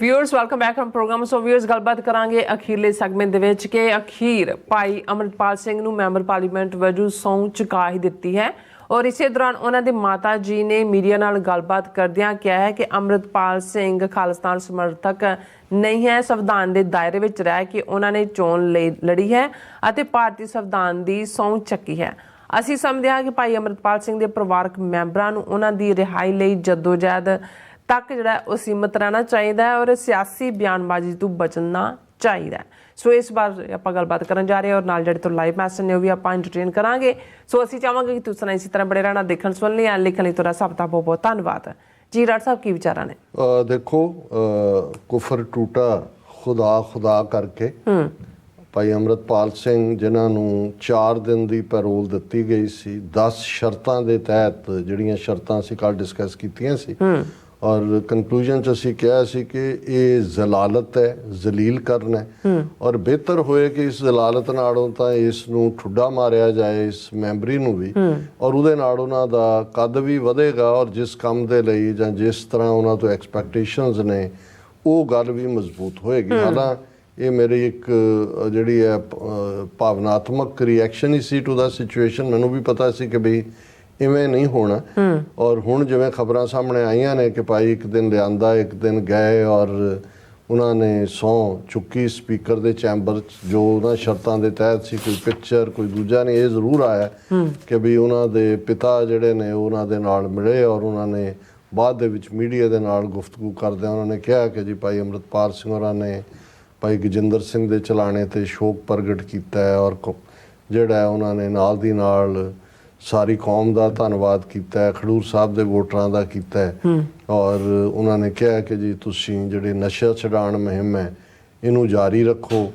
Viewers welcome back from program so viewers ਗੱਲਬਾਤ ਕਰਾਂਗੇ ਅਖੀਰਲੇ ਸੈਗਮੈਂਟ ਦੇ ਵਿੱਚ ਕਿ ਅਖੀਰ ਭਾਈ ਅਮਰਪਾਲ ਸਿੰਘ ਨੂੰ ਮੈਂਬਰ ਪਾਰਲੀਮੈਂਟ ਵਜੋਂ ਸਹੁੰ ਚੁਕਾ ਹੀ ਦਿੱਤੀ ਹੈ। ਔਰ ਇਸੇ ਦੌਰਾਨ ਉਹਨਾਂ ਦੇ ਮਾਤਾ ਜੀ ਨੇ ਮੀਡੀਆ ਨਾਲ ਗੱਲਬਾਤ ਕਰਦਿਆਂ ਕਿਹਾ ਹੈ ਕਿ ਅਮਰਪਾਲ ਸਿੰਘ ਖਾਲਿਸਤਾਨ ਸਮਰਥਕ ਨਹੀਂ ਹੈ। ਸੰਵਿਧਾਨ ਦੇ ਦਾਇਰੇ ਵਿੱਚ ਰਹਿ ਕੇ ਉਹਨਾਂ ਨੇ ਚੋਣ ਲਈ ਲੜੀ ਹੈ ਅਤੇ ਭਾਰਤੀ ਸੰਵਿਧਾਨ ਦੀ ਸਹੁੰ ਚੱਕੀ ਹੈ। ਅਸੀਂ ਸਮਝਦੇ ਹਾਂ ਕਿ ਭਾਈ ਅਮਰਪਾਲ ਸਿੰਘ ਦੇ ਪਰਿਵਾਰਕ ਮੈਂਬਰਾਂ ਨੂੰ ਉਹਨਾਂ ਦੀ ਰਿਹਾਈ ਲਈ ਜਦੋਜਹਿਦ ਤੱਕ ਜਿਹੜਾ ਹੈ ਉਹ ਸੀਮਤ ਰਹਿਣਾ ਚਾਹੀਦਾ ਹੈ ਔਰ ਸਿਆਸੀ ਬਿਆਨਬਾਜ਼ੀ ਤੋਂ ਬਚਣਾ ਚਾਹੀਦਾ ਹੈ। ਸੋ ਇਸ ਵਾਰ ਆਪਾਂ ਗੱਲਬਾਤ ਕਰਨ ਜਾ ਰਹੇ ਹਾਂ ਔਰ ਨਾਲ ਜਿਹੜੇ ਤੋਂ ਲਾਈਵ ਮੈਸੇਜ ਨੇ ਉਹ ਵੀ ਆਪਾਂ ਐਂਟਰਟੇਨ ਕਰਾਂਗੇ। ਸੋ ਅਸੀਂ ਚਾਹਾਂਗੇ ਕਿ ਤੁਸੀਂ ਇਸੇ ਤਰ੍ਹਾਂ ਬੜੇ ਰਹਿਣਾ ਦੇਖਣ ਸੁਣਨ ਲਈ ਆ ਲਿਖਣ ਲਈ ਤੁਹਾਡਾ ਸਭ ਦਾ ਬਹੁਤ ਬਹੁਤ ਧੰਨਵਾਦ। ਜੀ ਡਾਕਟਰ ਸਾਹਿਬ ਕੀ ਵਿਚਾਰਾਂ ਨੇ? ਅ, ਦੇਖੋ ਕੁਫਰ ਟੂਟਾ ਖੁਦਾ ਖੁਦਾ ਕਰਕੇ। ਭਾਈ ਅਮਰਤਪਾਲ ਸਿੰਘ ਜਿਨ੍ਹਾਂ ਨੂੰ 4 ਦਿਨ ਦੀ ਪੈਰੋਲ ਦਿੱਤੀ ਗਈ ਸੀ 10 ਸ਼ਰਤਾਂ ਦੇ ਤਹਿਤ ਜਿਹੜੀਆਂ ਸ਼ਰਤਾਂ ਅਸੀਂ ਕੱਲ ਡਿਸਕਸ ਕੀਤੀਆਂ ਸੀ ਔਰ ਕਨਕਲੂਜਨ ਚ ਅਸੀਂ ਕਿਹਾ ਸੀ ਕਿ ਇਹ ਜ਼ਲਾਲਤ ਹੈ ਜ਼ਲੀਲ ਕਰਨਾ ਹੈ। ਔਰ ਬਿਹਤਰ ਹੋਏ ਕਿ ਇਸ ਜ਼ਲਾਲਤ ਨਾਲੋਂ ਤਾਂ ਇਸ ਨੂੰ ਠੁੱਡਾ ਮਾਰਿਆ ਜਾਏ ਇਸ ਮੈਂਬਰੀ ਨੂੰ ਵੀ। ਔਰ ਉਹਦੇ ਨਾਲ ਉਹਨਾਂ ਦਾ ਕੱਦ ਵੀ ਵਧੇਗਾ ਔਰ ਜਿਸ ਕੰਮ ਦੇ ਲਈ ਜਾਂ ਜਿਸ ਤਰ੍ਹਾਂ ਉਹਨਾਂ ਤੋਂ ਐਕਸਪੈਕਟੇਸ਼ਨਸ ਨੇ ਉਹ ਗੱਲ ਵੀ ਮਜ਼ਬੂਤ ਹੋਏਗੀ। ਹਾਲਾਂ ਇਹ ਮੇਰੀ ਇੱਕ ਜਿਹੜੀ ਹੈ ਭਾਵਨਾਤਮਕ ਰਿਐਕਸ਼ਨ ਹੀ ਸੀ ਟੂ ਦਾ ਸਿਚੁਏਸ਼ਨ ਮੈਨੂੰ ਵੀ ਪਤਾ ਸੀ ਕਿ ਵੀ ਇਵੇਂ ਨਹੀਂ ਹੋਣਾ। ਔਰ ਹੁਣ ਜਿਵੇਂ ਖਬਰਾਂ ਸਾਹਮਣੇ ਆਈਆਂ ਨੇ ਕਿ ਭਾਈ ਇੱਕ ਦਿਨ ਲਿਆਂਦਾ ਇੱਕ ਦਿਨ ਗਏ ਔਰ ਉਹਨਾਂ ਨੇ ਸੌ ਚੁੱਕੀ ਸਪੀਕਰ ਦੇ ਚੈਂਬਰ 'ਚ ਜੋ ਉਹਨਾਂ ਸ਼ਰਤਾਂ ਦੇ ਤਹਿਤ ਸੀ ਕੋਈ ਪਿਕਚਰ ਕੋਈ ਦੂਜਾ ਨਹੀਂ ਇਹ ਜ਼ਰੂਰ ਆਇਆ ਕਿ ਵੀ ਉਹਨਾਂ ਦੇ ਪਿਤਾ ਜਿਹੜੇ ਨੇ ਉਹ ਉਹਨਾਂ ਦੇ ਨਾਲ ਮਿਲੇ ਔਰ ਉਹਨਾਂ ਨੇ ਬਾਅਦ ਦੇ ਵਿੱਚ ਮੀਡੀਆ ਦੇ ਨਾਲ ਗੁਫ਼ਤਗੂ ਕਰਦਿਆਂ ਉਹਨਾਂ ਨੇ ਕਿਹਾ ਕਿ ਜੀ ਭਾਈ ਅੰਮ੍ਰਿਤਪਾਲ ਸਿੰਘ ਹੋਰਾਂ ਨੇ ਭਾਈ ਗਜਿੰਦਰ ਸਿੰਘ ਦੇ ਚਲਾਣੇ ਤੇ ਸ਼ੋਕ ਪ੍ਰਗਟ ਕੀਤਾ ਹੈ ਔਰ ਜਿਹੜਾ ਉਹਨਾਂ ਨੇ ਨਾਲ ਦੀ ਨਾਲ ਸਾਰੀ ਕੌਮ ਦਾ ਧੰਨਵਾਦ ਕੀਤਾ ਹੈ ਖਡੂਰ ਸਾਹਿਬ ਦੇ ਵੋਟਰਾਂ ਦਾ ਕੀਤਾ ਹੈ। ਔਰ ਉਹਨਾਂ ਨੇ ਕਿਹਾ ਕਿ ਜੀ ਤੁਸੀਂ ਜਿਹੜੇ ਨਸ਼ਾ ਛਡਾਣ ਮੁਹਿੰਮ ਹੈ ਇਹਨੂੰ ਜਾਰੀ ਰੱਖੋ।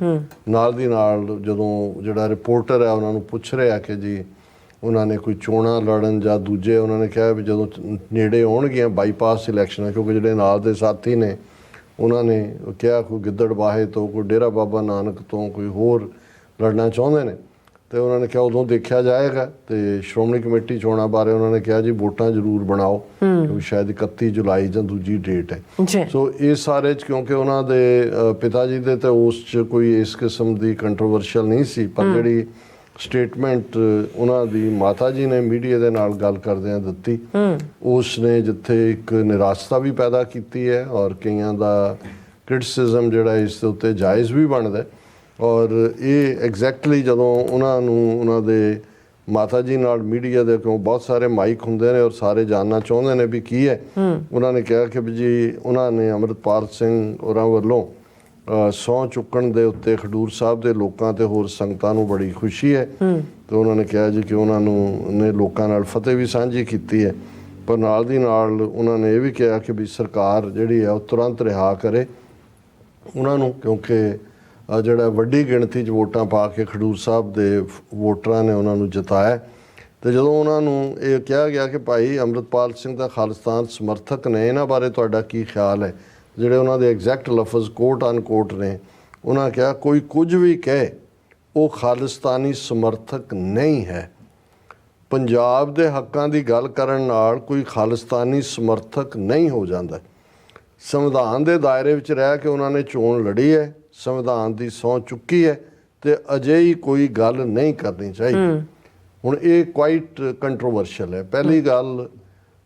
ਨਾਲ ਦੀ ਨਾਲ ਜਦੋਂ ਜਿਹੜਾ ਰਿਪੋਰਟਰ ਹੈ ਉਹਨਾਂ ਨੂੰ ਪੁੱਛ ਰਿਹਾ ਕਿ ਜੀ ਉਹਨਾਂ ਨੇ ਕੋਈ ਚੋਣਾਂ ਲੜਨ ਜਾਂ ਦੂਜੇ ਉਹਨਾਂ ਨੇ ਕਿਹਾ ਵੀ ਜਦੋਂ ਨੇੜੇ ਆਉਣਗੀਆਂ ਬਾਈਪਾਸ ਇਲੈਕਸ਼ਨ ਕਿਉਂਕਿ ਜਿਹੜੇ ਨਾਲ ਦੇ ਸਾਥੀ ਨੇ ਉਹਨਾਂ ਨੇ ਕਿਹਾ ਕੋਈ ਗਿੱਦੜਬਾਹੇ ਤੋਂ ਕੋਈ ਡੇਰਾ ਬਾਬਾ ਨਾਨਕ ਤੋਂ ਕੋਈ ਹੋਰ ਲੜਨਾ ਚਾਹੁੰਦੇ ਨੇ। ਤੇ ਉਹਨਾਂ ਨੇ ਕਿਹਾ ਉਦੋਂ ਦੇਖਿਆ ਜਾਏਗਾ ਤੇ ਸ਼੍ਰੋਮਣੀ ਕਮੇਟੀ ਚੋਣਾਂ ਬਾਰੇ ਉਹਨਾਂ ਨੇ ਕਿਹਾ ਜੀ ਵੋਟਾਂ ਜ਼ਰੂਰ ਬਣਾਓ ਕਿਉਂਕਿ ਸ਼ਾਇਦ 31 ਜੁਲਾਈ ਜਾਂ ਦੂਜੀ ਡੇਟ ਹੈ। ਸੋ ਇਹ ਸਾਰੇ ਚ ਕਿਉਂਕਿ ਉਹਨਾਂ ਦੇ ਪਿਤਾ ਜੀ ਦੇ ਤੇ ਉਸ ਚ ਕੋਈ ਇਸ ਕਿਸਮ ਦੀ ਕੰਟਰੋਵਰਸ਼ੀਅਲ ਨਹੀਂ ਸੀ ਪਰ ਜਿਹੜੀ ਸਟੇਟਮੈਂਟ ਉਹਨਾਂ ਦੀ ਮਾਤਾ ਜੀ ਨੇ ਮੀਡੀਆ ਦੇ ਨਾਲ ਗੱਲ ਕਰਦਿਆਂ ਦਿੱਤੀ ਉਸ ਨੇ ਜਿੱਥੇ ਇੱਕ ਨਿਰਾਸ਼ਤਾ ਵੀ ਪੈਦਾ ਕੀਤੀ ਹੈ ਔਰ ਕਈਆਂ ਦਾ ਕ੍ਰਿਟਿਸਿਜ਼ਮ ਜਿਹੜਾ ਇਸ ਦੇ ਉੱਤੇ ਜਾਇਜ਼ ਵੀ ਬਣਦਾ ਹੈ। ਔਰ ਇਹ ਐਗਜ਼ੈਕਟਲੀ ਜਦੋਂ ਉਹਨਾਂ ਨੂੰ ਉਹਨਾਂ ਦੇ ਮਾਤਾ ਜੀ ਨਾਲ ਮੀਡੀਆ ਦੇ ਕੋਲ ਬਹੁਤ ਸਾਰੇ ਮਾਈਕ ਹੁੰਦੇ ਨੇ ਔਰ ਸਾਰੇ ਜਾਨਣਾ ਚਾਹੁੰਦੇ ਨੇ ਵੀ ਕੀ ਹੈ। ਉਹਨਾਂ ਨੇ ਕਿਹਾ ਕਿ ਜੀ ਉਹਨਾਂ ਨੇ ਅਮਰਤਪਾਲ ਸਿੰਘ ਹੋਰਾਂ ਵੱਲੋਂ ਸੌ ਚੁੱਕਣ ਦੇ ਉੱਤੇ ਖਡੂਰ ਸਾਹਿਬ ਦੇ ਲੋਕਾਂ ਤੇ ਹੋਰ ਸੰਗਤਾਂ ਨੂੰ ਬੜੀ ਖੁਸ਼ੀ ਹੈ। ਤੇ ਉਹਨਾਂ ਨੇ ਕਿਹਾ ਜੀ ਕਿ ਉਹਨਾਂ ਨੂੰ ਨੇ ਲੋਕਾਂ ਨਾਲ ਫਤਿਹ ਵੀ ਸਾਂਝੀ ਕੀਤੀ ਹੈ। ਪਰ ਨਾਲ ਦੀ ਨਾਲ ਉਹਨਾਂ ਨੇ ਇਹ ਵੀ ਕਿਹਾ ਕਿ ਵੀ ਸਰਕਾਰ ਜਿਹੜੀ ਹੈ ਉਹ ਤੁਰੰਤ ਰਿਹਾ ਕਰੇ। ਉਹਨਾਂ ਨੂੰ ਕਿਉਂਕਿ ਜਿਹੜਾ ਵੱਡੀ ਗਿਣਤੀ 'ਚ ਵੋਟਾਂ ਪਾ ਕੇ ਖਡੂਰ ਸਾਹਿਬ ਦੇ ਵੋਟਰਾਂ ਨੇ ਉਹਨਾਂ ਨੂੰ ਜਿਤਾਇਆ। ਤੇ ਜਦੋਂ ਉਹਨਾਂ ਨੂੰ ਇਹ ਕਿਹਾ ਗਿਆ ਕਿ ਭਾਈ ਅੰਮ੍ਰਿਤਪਾਲ ਸਿੰਘ ਦਾ ਖਾਲਿਸਤਾਨ ਸਮਰਥਕ ਨੇ, ਇਹਨਾਂ ਬਾਰੇ ਤੁਹਾਡਾ ਕੀ ਖਿਆਲ ਹੈ? ਜਿਹੜੇ ਉਹਨਾਂ ਦੇ ਐਗਜ਼ੈਕਟ ਲਫ਼ਜ਼ ਕੋਟ ਅਨਕੋਟ ਨੇ, ਉਹਨਾਂ ਕਿਹਾ, ਕੋਈ ਕੁਝ ਵੀ ਕਹੇ, ਉਹ ਖਾਲਿਸਤਾਨੀ ਸਮਰਥਕ ਨਹੀਂ ਹੈ। ਪੰਜਾਬ ਦੇ ਹੱਕਾਂ ਦੀ ਗੱਲ ਕਰਨ ਨਾਲ ਕੋਈ ਖਾਲਿਸਤਾਨੀ ਸਮਰਥਕ ਨਹੀਂ ਹੋ ਜਾਂਦਾ। ਸੰਵਿਧਾਨ ਦੇ ਦਾਇਰੇ ਵਿੱਚ ਰਹਿ ਕੇ ਉਹਨਾਂ ਨੇ ਚੋਣ ਲੜੀ ਹੈ। ਸੰਵਿਧਾਨ ਦੀ ਸਹੁੰ ਚੁੱਕੀ ਹੈ ਤੇ ਅਜੇ ਹੀ ਕੋਈ ਗੱਲ ਨਹੀਂ ਕਰਨੀ ਚਾਹੀਦੀ। ਹੁਣ ਇਹ ਕੁਆਇਟ ਕੰਟਰੋਵਰਸ਼ੀਅਲ ਹੈ। ਪਹਿਲੀ ਗੱਲ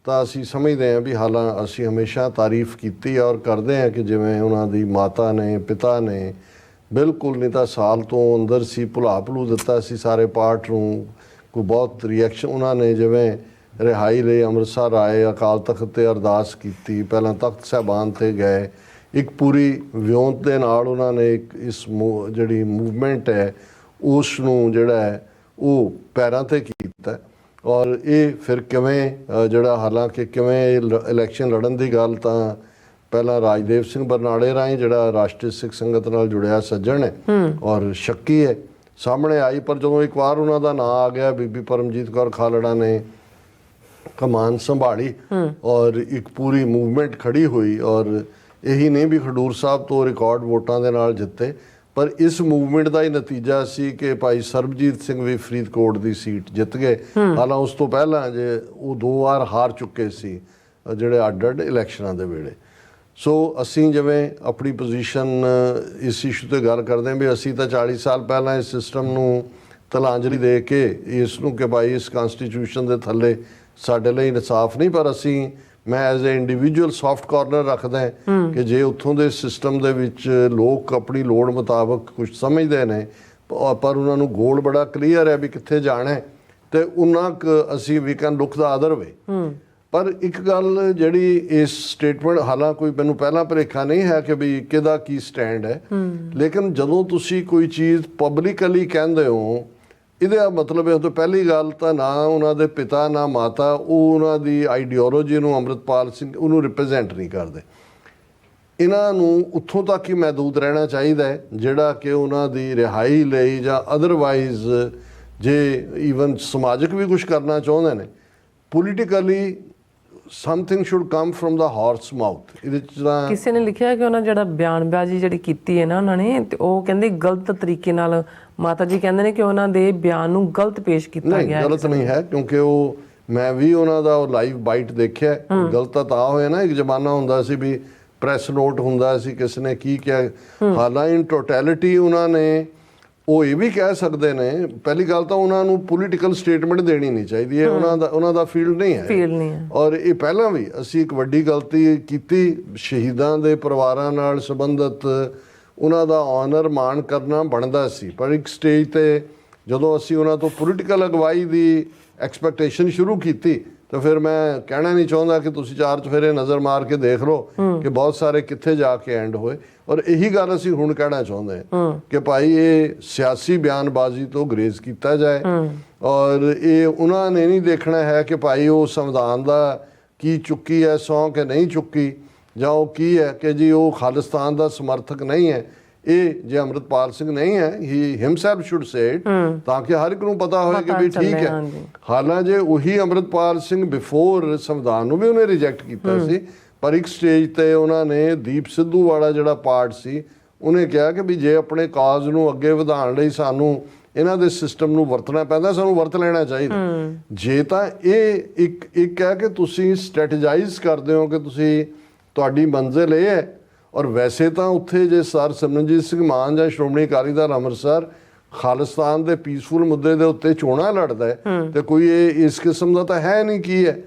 ਤਾਂ ਅਸੀਂ ਸਮਝਦੇ ਹਾਂ ਵੀ ਹਾਲਾਂ ਅਸੀਂ ਹਮੇਸ਼ਾ ਤਾਰੀਫ ਕੀਤੀ ਔਰ ਕਰਦੇ ਹਾਂ ਕਿ ਜਿਵੇਂ ਉਹਨਾਂ ਦੀ ਮਾਤਾ ਨੇ ਪਿਤਾ ਨੇ ਬਿਲਕੁਲ ਨਹੀਂ ਤਾਂ ਸਾਲ ਤੋਂ ਅੰਦਰ ਸੀ ਭੁਲਾ ਭੁਲੂ ਦਿੱਤਾ ਸੀ ਸਾਰੇ ਪਾਰਟ ਨੂੰ। ਕੋਈ ਬਹੁਤ ਰਿਐਕਸ਼ਨ ਉਹਨਾਂ ਨੇ ਜਿਵੇਂ ਰਿਹਾਈ ਲਈ ਅੰਮ੍ਰਿਤਸਰ ਆਏ ਅਕਾਲ ਤਖਤ ਤੇ ਅਰਦਾਸ ਕੀਤੀ ਪਹਿਲਾਂ ਤਖਤ ਸਾਹਿਬਾਨ ਤੇ ਗਏ। ਇੱਕ ਪੂਰੀ ਵਿਉਂਤ ਦੇ ਨਾਲ ਉਹਨਾਂ ਨੇ ਇੱਕ ਇਸ ਜਿਹੜੀ ਮੂਵਮੈਂਟ ਹੈ ਉਸ ਨੂੰ ਜਿਹੜਾ ਹੈ ਉਹ ਪੈਰਾਂ ਤੇ ਕੀਤਾ। ਔਰ ਇਹ ਫਿਰ ਕਿਵੇਂ ਜਿਹੜਾ ਹਾਲਾਂਕਿ ਕਿਵੇਂ ਇਲੈਕਸ਼ਨ ਲੜਨ ਦੀ ਗੱਲ ਤਾਂ ਪਹਿਲਾਂ ਰਾਜਦੇਵ ਸਿੰਘ ਬਰਨਾਲੇ ਰਾਹੀਂ ਜਿਹੜਾ ਰਾਸ਼ਟਰੀ ਸਿੱਖ ਸੰਗਤ ਨਾਲ ਜੁੜਿਆ ਸੱਜਣ ਹੈ। ਔਰ ਸ਼ੱਕੀ ਹੈ। ਸਾਹਮਣੇ ਆਈ ਪਰ ਜਦੋਂ ਇੱਕ ਵਾਰ ਉਹਨਾਂ ਦਾ ਨਾਂ ਆ ਗਿਆ ਬੀਬੀ ਪਰਮਜੀਤ ਕੌਰ ਖਾਲੜਾ ਨੇ ਕਮਾਨ ਸੰਭਾਲੀ ਔਰ ਇੱਕ ਪੂਰੀ ਮੂਵਮੈਂਟ ਖੜੀ ਹੋਈ ਔਰ ਇਹੀ ਨਹੀਂ ਵੀ ਖਡੂਰ ਸਾਹਿਬ ਤੋਂ ਰਿਕਾਰਡ ਵੋਟਾਂ ਦੇ ਨਾਲ ਜਿੱਤੇ ਪਰ ਇਸ ਮੂਵਮੈਂਟ ਦਾ ਹੀ ਨਤੀਜਾ ਸੀ ਕਿ ਭਾਈ ਸਰਬਜੀਤ ਸਿੰਘ ਵੀ ਫਰੀਦਕੋਟ ਦੀ ਸੀਟ ਜਿੱਤ ਗਏ। ਹਾਲਾਂ ਉਸ ਤੋਂ ਪਹਿਲਾਂ ਜੇ ਉਹ ਦੋ ਵਾਰ ਹਾਰ ਚੁੱਕੇ ਸੀ ਜਿਹੜੇ ਅੱਡ-ਅੱਡ ਇਲੈਕਸ਼ਨਾਂ ਦੇ ਵੇਲੇ। ਸੋ ਅਸੀਂ ਜਿਵੇਂ ਆਪਣੀ ਪੋਜੀਸ਼ਨ ਇਸ ਇਸ਼ੂ ਤੇ ਗੱਲ ਕਰਦੇ ਹਾਂ ਵੀ ਅਸੀਂ ਤਾਂ 40 ਸਾਲ ਪਹਿਲਾਂ ਇਸ ਸਿਸਟਮ ਨੂੰ ਤਲਾਂਜਲੀ ਦੇ ਕੇ ਇਸ ਨੂੰ ਕਿ ਭਾਈ ਇਸ ਕਨਸਟੀਟਿਊਸ਼ਨ ਦੇ ਥੱਲੇ ਸਾਡੇ ਲਈ ਇਨਸਾਫ ਨਹੀਂ ਪਰ ਅਸੀਂ ਮੈਂ as a individual soft corner ਰੱਖਦਾ ਕਿ ਜੇ ਉੱਥੋਂ ਦੇ ਸਿਸਟਮ ਦੇ ਵਿੱਚ ਲੋਕ ਆਪਣੀ ਲੋੜ ਮੁਤਾਬਕ ਕੁਝ ਸਮਝਦੇ ਨੇ ਪਰ ਉਹਨਾਂ ਨੂੰ ਗੋਲ ਬੜਾ ਕਲੀਅਰ ਹੈ ਵੀ ਕਿੱਥੇ ਜਾਣਾ ਹੈ ਤੇ ਉਹਨਾਂ ਕੁ ਅਸੀਂ ਵੀ can look the other way ਪਰ ਇੱਕ ਗੱਲ ਜਿਹੜੀ ਇਸ ਸਟੇਟਮੈਂਟ ਹਾਲਾਂ ਕੋਈ ਮੈਨੂੰ ਪਹਿਲਾਂ ਭਰੇਖਾ ਨਹੀਂ ਹੈ ਕਿ ਵੀ ਕਿਹਦਾ ਕੀ ਸਟੈਂਡ ਹੈ ਲੇਕਿਨ ਜਦੋਂ ਤੁਸੀਂ ਕੋਈ ਚੀਜ਼ ਪਬਲਿਕਲੀ ਕਹਿੰਦੇ ਹੋ ਇਹਦਾ ਮਤਲਬ ਹੈ ਤਾਂ ਪਹਿਲੀ ਗੱਲ ਤਾਂ ਨਾ ਉਹਨਾਂ ਦੇ ਪਿਤਾ, ਨਾ ਮਾਤਾ, ਉਹ ਉਹਨਾਂ ਦੀ ਆਈਡੀਓਲੋਜੀ ਨੂੰ ਅੰਮ੍ਰਿਤਪਾਲ ਸਿੰਘ ਉਹਨੂੰ ਰਿਪਰੈਜ਼ੈਂਟ ਨਹੀਂ ਕਰਦੇ। ਇਹਨਾਂ ਨੂੰ ਉੱਥੋਂ ਤੱਕ ਹੀ ਮਹਿਦੂਦ ਰਹਿਣਾ ਚਾਹੀਦਾ ਹੈ, ਜਿਹੜਾ ਕਿ ਉਹਨਾਂ ਦੀ ਰਿਹਾਈ ਲਈ ਜਾਂ ਅਦਰਵਾਈਜ਼ ਜੇ ਈਵਨ ਸਮਾਜਿਕ ਵੀ ਕੁਝ ਕਰਨਾ ਚਾਹੁੰਦੇ ਨੇ politically something should come from the horse mouth ਇਹਦੇ ਚ ਤਾਂ ਕਿਸੇ ਨੇ ਲਿਖਿਆ ਕਿ ਉਹਨਾਂ ਜਿਹੜਾ ਬਿਆਨਬਾਜ਼ੀ ਜਿਹੜੀ ਕੀਤੀ ਹੈ ਨਾ ਉਹਨਾਂ ਨੇ, ਤੇ ਉਹ ਕਹਿੰਦੇ ਗਲਤ ਤਰੀਕੇ ਨਾਲ ਮਾਤਾ ਜੀ ਕਹਿੰਦੇ ਨੇ ਕਿ ਉਹਨਾਂ ਦੇ ਬਿਆਨ ਨੂੰ ਗਲਤ ਪੇਸ਼ ਕੀਤਾ ਨਹੀਂ ਗਿਆ ਹੈ। ਗਲਤ ਨਹੀਂ ਹੈ ਕਿਉਂਕਿ ਉਹ ਮੈਂ ਵੀ ਉਹਨਾਂ ਦਾ ਉਹ ਲਾਈਵ ਬਾਈਟ ਦੇਖਿਆ। ਗਲਤ ਤਾਂ ਹੋਇਆ ਨਾ ਇੱਕ ਜ਼ਮਾਨਾ ਹੁੰਦਾ ਸੀ ਵੀ ਪ੍ਰੈਸ ਨੋਟ ਹੁੰਦਾ ਸੀ ਕਿਸ ਨੇ ਕੀ ਕਿਹਾ। ਹਾਲਾਂਕਿ ਟੋਟੈਲਿਟੀ ਉਹਨਾਂ ਨੇ ਉਹ ਇਹ ਵੀ ਕਹਿ ਸਕਦੇ ਨੇ ਪਹਿਲੀ ਗੱਲ ਤਾਂ ਉਹਨਾਂ ਨੂੰ ਪੋਲੀਟੀਕਲ ਸਟੇਟਮੈਂਟ ਦੇਣੀ ਨਹੀਂ ਚਾਹੀਦੀ ਹੈ ਉਹਨਾਂ ਦਾ ਉਹਨਾਂ ਦਾ ਫੀਲਡ ਨਹੀਂ ਹੈ। ਫੀਲ ਨਹੀਂ ਹੈ। ਔਰ ਇਹ ਪਹਿਲਾਂ ਵੀ ਅਸੀਂ ਇੱਕ ਵੱਡੀ ਗਲਤੀ ਕੀਤੀ ਸ਼ਹੀਦਾਂ ਦੇ ਪਰਿਵਾਰਾਂ ਨਾਲ ਸੰਬੰਧਿਤ ਉਹਨਾਂ ਦਾ ਆਨਰ ਮਾਣ ਕਰਨਾ ਬਣਦਾ ਸੀ। ਪਰ ਇੱਕ ਸਟੇਜ ਤੇ ਜਦੋਂ ਅਸੀਂ ਉਹਨਾਂ ਤੋਂ ਪੋਲੀਟੀਕਲ ਅਗਵਾਈ ਦੀ ਐਕਸਪੈਕਟੇਸ਼ਨ ਸ਼ੁਰੂ ਕੀਤੀ ਤਾਂ ਫਿਰ ਮੈਂ ਕਹਿਣਾ ਨਹੀਂ ਚਾਹੁੰਦਾ ਕਿ ਤੁਸੀਂ ਚਾਰ ਚਫੇਰੇ ਨਜ਼ਰ ਮਾਰ ਕੇ ਦੇਖ ਲਓ ਕਿ ਬਹੁਤ ਸਾਰੇ ਕਿੱਥੇ ਜਾ ਕੇ ਐਂਡ ਹੋਏ। ਔਰ ਇਹੀ ਗੱਲ ਅਸੀਂ ਹੁਣ ਕਹਿਣਾ ਚਾਹੁੰਦੇ ਹਾਂ ਕਿ ਭਾਈ ਇਹ ਸਿਆਸੀ ਬਿਆਨਬਾਜ਼ੀ ਤੋਂ ਗਰੇਜ਼ ਕੀਤਾ ਜਾਏ। ਔਰ ਇਹ ਉਹਨਾਂ ਨੇ ਨਹੀਂ ਦੇਖਣਾ ਹੈ ਕਿ ਭਾਈ ਉਹ ਸੰਵਿਧਾਨ ਦਾ ਕੀ ਚੁੱਕੀ ਹੈ ਸੌਂ ਕਿ ਨਹੀਂ ਚੁੱਕੀ। ਜਾਂ ਉਹ ਕੀ ਹੈ ਕਿ ਜੀ ਉਹ ਖਾਲਿਸਤਾਨ ਦਾ ਸਮਰਥਕ ਨਹੀਂ ਹੈ ਇਹ ਜੇ ਅਮਰਤਪਾਲ ਸਿੰਘ ਨਹੀਂ ਹੈ ਹੀ ਹਿਮਸੈਲਫ ਸ਼ੁੱਡ ਸੇ ਇਟ ਤਾਂ ਕਿ ਹਰ ਇੱਕ ਨੂੰ ਪਤਾ ਹੋਵੇ ਕਿ ਵੀ ਠੀਕ ਹੈ। ਹਾਂਜੀ। ਹਾਲਾਂਕਿ ਉਹੀ ਅਮਰਤਪਾਲ ਸਿੰਘ ਬਿਫੋਰ ਸੰਵਿਧਾਨ ਨੂੰ ਵੀ ਉਹਨੇ ਰਿਜੈਕਟ ਕੀਤਾ ਸੀ ਪਰ ਇੱਕ ਸਟੇਜ ਤੇ ਉਹਨਾਂ ਨੇ ਦੀਪ ਸਿੱਧੂ ਵਾਲਾ ਜਿਹੜਾ ਪਾਰਟ ਸੀ ਉਹਨੇ ਕਿਹਾ ਕਿ ਵੀ ਜੇ ਆਪਣੇ ਕਾਜ਼ ਨੂੰ ਅੱਗੇ ਵਧਾਉਣ ਲਈ ਸਾਨੂੰ ਇਹਨਾਂ ਦੇ ਸਿਸਟਮ ਨੂੰ ਵਰਤਣਾ ਪੈਂਦਾ ਸਾਨੂੰ ਵਰਤ ਲੈਣਾ ਚਾਹੀਦਾ। ਜੇ ਤਾਂ ਇਹ ਇੱਕ ਇੱਕ ਹੈ ਕਿ ਤੁਸੀਂ ਸਟ੍ਰੈਟੇਜਾਈਜ਼ ਕਰਦੇ ਹੋ ਕਿ ਤੁਸੀਂ ਤੁਹਾਡੀ ਮੰਜ਼ਿਲ ਇਹ ਹੈ। ਔਰ ਵੈਸੇ ਤਾਂ ਉੱਥੇ ਜੇ ਸਰ ਸਿਮਰਨਜੀਤ ਸਿੰਘ ਮਾਨ ਜਾਂ ਸ਼੍ਰੋਮਣੀ ਅਕਾਲੀ ਦਲ ਅੰਮ੍ਰਿਤਸਰ ਖਾਲਿਸਤਾਨ ਦੇ ਪੀਸਫੁਲ ਮੁੱਦੇ ਦੇ ਉੱਤੇ ਚੋਣਾਂ ਲੜਦਾ ਹੈ ਤੇ ਕੋਈ ਇਹ ਇਸ ਕਿਸਮ ਦਾ ਤਾਂ ਹੈ ਨਹੀਂ ਕੀ ਹੈ।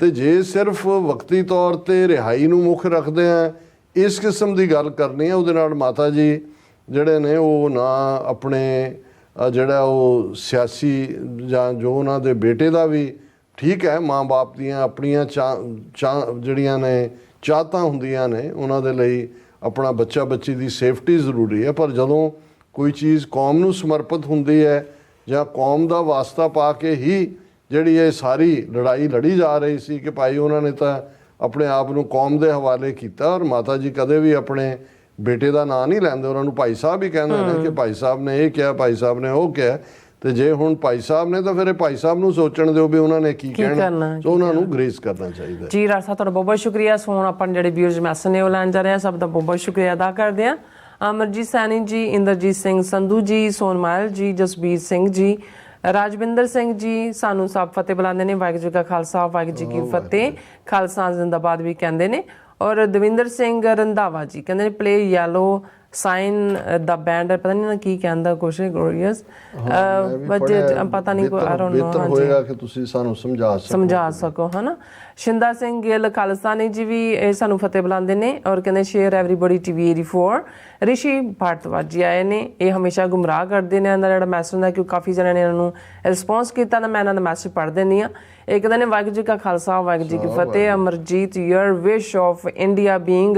ਤੇ ਜੇ ਸਿਰਫ ਵਕਤੀ ਤੌਰ ਤੇ ਰਿਹਾਈ ਨੂੰ ਮੁੱਖ ਰੱਖਦੇ ਆ ਇਸ ਕਿਸਮ ਦੀ ਗੱਲ ਕਰਨੀ ਹੈ ਉਹਦੇ ਨਾਲ ਮਾਤਾ ਜੀ ਜਿਹੜੇ ਨੇ ਉਹ ਨਾ ਆਪਣੇ ਜਿਹੜਾ ਉਹ ਸਿਆਸੀ ਜਾਂ ਜੋ ਉਹਨਾਂ ਦੇ ਬੇਟੇ ਦਾ ਵੀ ਠੀਕ ਹੈ ਮਾਂ-ਬਾਪ ਦੀਆਂ ਆਪਣੀਆਂ ਜਿਹੜੀਆਂ ਨੇ ਚਾਹਤਾਂ ਹੁੰਦੀਆਂ ਨੇ ਉਹਨਾਂ ਦੇ ਲਈ ਆਪਣਾ ਬੱਚਾ ਬੱਚੀ ਦੀ ਸੇਫਟੀ ਜ਼ਰੂਰੀ ਹੈ। ਪਰ ਜਦੋਂ ਕੋਈ ਚੀਜ਼ ਕੌਮ ਨੂੰ ਸਮਰਪਿਤ ਹੁੰਦੀ ਹੈ ਜਾਂ ਕੌਮ ਦਾ ਵਾਸਤਾ ਪਾ ਕੇ ਹੀ ਜਿਹੜੀ ਇਹ ਸਾਰੀ ਲੜਾਈ ਲੜੀ ਜਾ ਰਹੀ ਸੀ ਕਿ ਭਾਈ ਉਹਨਾਂ ਨੇ ਤਾਂ ਆਪਣੇ ਆਪ ਨੂੰ ਕੌਮ ਦੇ ਹਵਾਲੇ ਕੀਤਾ ਔਰ ਮਾਤਾ ਜੀ ਕਦੇ ਵੀ ਆਪਣੇ ਬੇਟੇ ਦਾ ਨਾਂ ਨਹੀਂ ਲੈਂਦੇ। ਉਹਨਾਂ ਨੂੰ ਭਾਈ ਸਾਹਿਬ ਹੀ ਕਹਿੰਦੇ ਨੇ ਕਿ ਭਾਈ ਸਾਹਿਬ ਨੇ ਇਹ ਕਿਹਾ ਭਾਈ ਸਾਹਿਬ ਨੇ ਉਹ ਕਿਹਾ। ਤੇ ਜੇ ਹੁਣ ਭਾਈ ਸਾਹਿਬ ਨੇ ਤਾਂ ਫਿਰ ਇਹ ਭਾਈ ਸਾਹਿਬ ਨੂੰ ਸੋਚਣ ਦਿਓ ਵੀ ਉਹਨਾਂ ਨੇ ਕੀ ਕਹਿਣਾ। ਸੋ ਉਹਨਾਂ ਨੂੰ ਗ੍ਰੇਸ ਕਰਨਾ ਚਾਹੀਦਾ। ਜੀ ਰਾਜ ਸਾਹਿਬ ਤੁਹਾਡਾ ਬਹੁਤ ਬਹੁਤ ਸ਼ੁਕਰੀਆ। ਸੋਨ ਆਪਾਂ ਜਿਹੜੇ ਵਿਊਅਰਸ ਮੈਸੇਜ ਨੇ ਉਹ ਲੈਣ ਜਾ ਰਹੇ ਆ ਸਭ ਦਾ ਬਹੁਤ ਬਹੁਤ ਸ਼ੁਕਰੀਆ ਅਦਾ ਕਰਦੇ ਆ ਅਮਰਜੀਤ ਸੈਣੀ ਜੀ ਇੰਦਰਜੀਤ ਸਿੰਘ ਸੰਧੂ ਜੀ ਸੋਨਮਾਇਲ ਜੀ ਜਸਬੀਰ ਸਿੰਘ ਜੀ ਰਾਜਵਿੰਦਰ ਸਿੰਘ ਜੀ ਸਾਨੂੰ ਸਭ ਫਤਿਹ ਬੁਲਾਉਂਦੇ ਨੇ। ਵਾਹਿਗੁਰੂ ਜੀ ਕਾ ਖਾਲਸਾ ਵਾਹਿਗੁਰੂ ਜੀ ਕੀ ਫਤਿਹ। ਖਾਲਸਾ। ਜ਼ਿੰਦਾਬਾਦ ਵੀ ਕਹਿੰਦੇ ਨੇ। ਔਰ ਦਵਿੰਦਰ ਸਿੰਘ ਰੰਧਾਵਾ ਜੀ ਕਹਿੰਦੇ ਨੇ ਪਲੇ ਯੈਲੋ ਸਾਈਨ ਦਾ ਬੈਂਡ ਪਤਾ ਨਹੀਂ ਨਾ ਕੀ ਕਹਿੰਦਾ ਕੁਛ ਗਲੋਰੀਅਸ ਬਟ ਪਤਾ ਨਹੀਂ ਕੋਈ ਆਈ ਡੋਨਟ ਨੋ ਬਿਹਤਰ ਹੋਏਗਾ ਕਿ ਤੁਸੀਂ ਸਾਨੂੰ ਸਮਝਾ ਸਕੋ। ਸਮਝਾ ਸਕੋ ਹਨਾ? ਸ਼ਿੰਦਾ ਸਿੰਘ ਗਿੱਲ ਖਾਲਸਾਨੀ ਜੀ ਵੀ ਇਹ ਸਾਨੂੰ ਫਤਿਹ ਬੁਲਾਉਂਦੇ ਨੇ ਔਰ ਕਹਿੰਦੇ share everybody TV 84 Rishi Bhardwaj ji ਆਏ ਨੇ ਇਹ ਹਮੇਸ਼ਾ ਗੁੰਮਰਾਹ ਕਰਦੇ ਨੇ ਇਹਨਾਂ ਦਾ ਜਿਹੜਾ ਮੈਸੇਜ ਹੁੰਦਾ ਕਿ ਕਾਫੀ ਜਣਿਆਂ ਨੇ ਇਹਨਾਂ ਨੂੰ ਰਿਸਪੌਂਸ ਕੀਤਾ ਤਾਂ ਮੈਂ ਇਹਨਾਂ ਦਾ ਮੈਸੇਜ ਪੜ੍ਹ ਦਿੰਨੀ ਆ ਇਹ ਕਹਿੰਦੇ ਨੇ ਵਾਹਿਗੁਰੂ ਜੀ ਕਾ ਖਾਲਸਾ ਵਾਹਿਗੁਰੂ ਜੀ ਕੀ Fateh Amarjeet your wish of India being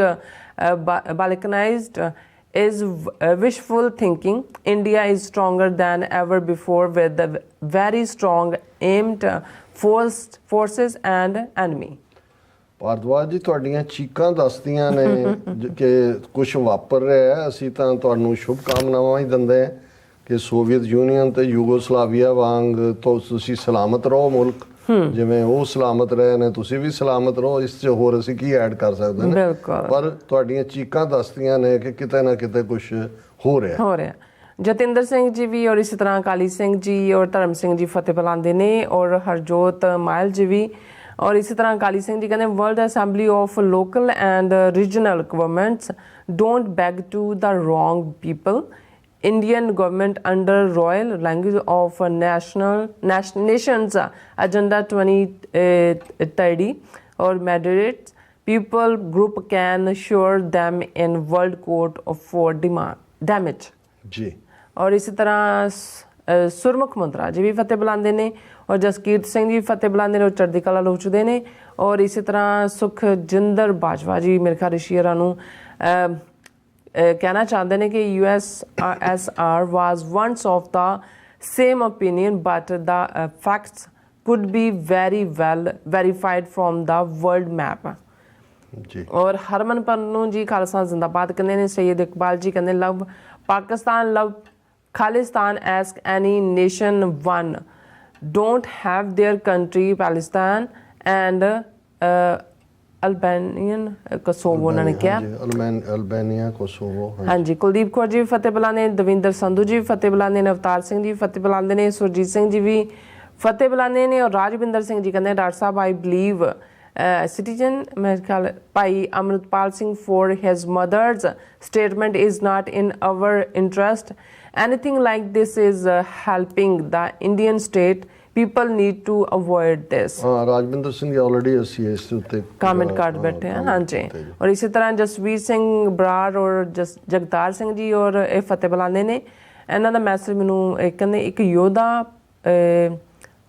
balkanized is uh, wishful thinking. India is stronger than ever before with the very strong aimed uh, forced forces and enemy. Bhardwaj ji ਤੁਹਾਡੀਆਂ ਚੀਕਾਂ ਦੱਸਦੀਆਂ ਨੇ ਕਿ ਕੁਝ ਵਾਪਰ ਰਿਹਾ ਹੈ ਅਸੀਂ ਤਾਂ ਤੁਹਾਨੂੰ ਸ਼ੁਭ ਕਾਮਨਾਵਾਂ ਹੀ ਦਿੰਦੇ ਹਾਂ ਕਿ ਸੋਵੀਅਤ ਯੂਨੀਅਨ ਤੇ ਯੂਗੋਸਲਾਵੀਆ ਵਾਂਗ ਤੋਂ ਤੁਸੀਂ ਸਲਾਮਤ ਰਹੋ ਮੁਲਕ ਜਿਵੇਂ ਉਹ ਸਲਾਮਤ ਰਹੇ ਨੇ ਤੁਸੀਂ ਵੀ ਸਲਾਮਤ ਰਹੋ ਇਸ 'ਚ ਹੋਰ ਅਸੀਂ ਕੀ ਐਡ ਕਰ ਸਕਦੇ ਨੇ? ਬਿਲਕੁਲ। ਪਰ ਤੁਹਾਡੀਆਂ ਚੀਕਾਂ ਦੱਸਦੀਆਂ ਨੇ ਕਿ ਕਿਤੇ ਨਾ ਕਿਤੇ ਕੁਝ ਹੋ ਰਿਹਾ। ਹੋ ਰਿਹਾ। ਜਤਿੰਦਰ ਸਿੰਘ ਜੀ ਵੀ ਔਰ ਇਸੇ ਤਰ੍ਹਾਂ ਕਾਲੀ ਸਿੰਘ ਜੀ ਔਰ ਧਰਮ ਸਿੰਘ ਜੀ ਫਤਿਹ ਬੁਲਾਉਂਦੇ ਨੇ ਔਰ ਹਰਜੋਤ ਮਾਇਲ ਜੀ ਵੀ। ਔਰ ਇਸੇ ਤਰ੍ਹਾਂ ਅਕਾਲੀ ਸਿੰਘ ਜੀ ਕਹਿੰਦੇ world assembly of local and regional governments don't beg to the wrong people Indian government under royal language of a national nation, nations uh, agenda 2030 or moderate people group can sure them in world court of for demand damage ਜੀ ਔਰ ਇਸੇ ਤਰ੍ਹਾਂ ਸੁਰਮੁਖ ਮੰਤਰਾ ਜੀ ਵੀ ਫਤਿਹ ਬੁਲਾਉਂਦੇ ਨੇ ਔਰ ਜਸਕੀਰਤ ਸਿੰਘ ਜੀ ਵੀ ਫਤਿਹ ਬੁਲਾਉਂਦੇ ਨੇ ਔਰ ਚੜ੍ਹਦੀ ਕਲਾ ਲੋਚਦੇ ਨੇ ਔਰ ਇਸੇ ਤਰ੍ਹਾਂ ਸੁਖਜਿੰਦਰ ਬਾਜਵਾ ਜੀ ਮੇਰੇ ਖਿਆਲ ਰਿਸ਼ੀਅਰਾਂ ਨੂੰ ਕਹਿਣਾ ਚਾਹੁੰਦੇ ਨੇ ਕਿ U S S R was once of the same opinion but the facts could be very well verified from the world map ਜੀ ਔਰ ਹਰਮਨ ਪੰਨੂ ਜੀ ਖਾਲਸਾ ਜ਼ਿੰਦਾਬਾਦ ਕਹਿੰਦੇ ਨੇ ਸੈਯਦ ਇਕਬਾਲ ਜੀ ਕਹਿੰਦੇ love Pakistan love Khalistan as any nation one don't have their country Pakistan and Albanian Kosovo ਉਹਨਾਂ ਨੇ ਕਿਹਾ ਅਲਬਾਨੀਆ ਕੋਸੋਵੋ ਹਾਂਜੀ। ਕੁਲਦੀਪ ਕੌਰ ਜੀ ਵੀ ਫਤਿਹ ਬੁਲਾਉਂਦੇ ਨੇ ਦਵਿੰਦਰ ਸੰਧੂ ਜੀ ਵੀ ਫਤਿਹ ਬੁਲਾਉਂਦੇ ਨੇ ਅਵਤਾਰ ਸਿੰਘ ਜੀ ਵੀ ਫਤਿਹ ਬੁਲਾਉਂਦੇ ਨੇ ਸੁਰਜੀਤ ਸਿੰਘ ਜੀ ਵੀ ਫਤਿਹ ਬੁਲਾਉਂਦੇ ਨੇ ਔਰ ਰਾਜਵਿੰਦਰ ਸਿੰਘ ਜੀ ਕਹਿੰਦੇ doctor Sahib I believe citizen ਮੈਂ ਖਿਆਲ ਭਾਈ Amritpal Singh for his mother's statement is not in our interest anything like this is helping the Indian state people need to avoid this ਹਾਂ ਰਾਜਵਿੰਦਰ ਸਿੰਘ ਆਲਰੇਡੀ ਅਸੀਂ ਇਸ ਦੇ ਉੱਤੇ ਕਮੈਂਟ ਕਾਰਡ ਹਾਂ, ਬੈਠੇ ਹਨ ਹਾਂਜੀ। ਔਰ ਇਸੇ ਤਰ੍ਹਾਂ ਜਸਵੀਰ ਸਿੰਘ ਬਰਾੜ ਔਰ ਜਸ- ਜਗਤਾਰ ਸਿੰਘ ਜੀ ਔਰ ਇਹ ਫਤਿਹ ਬੁਲਾਉਂਦੇ ਨੇ। ਇਹਨਾਂ ਦਾ ਮੈਸੇਜ ਮੈਨੂੰ ਕਹਿੰਦੇ ਇੱਕ ਯੋਧਾ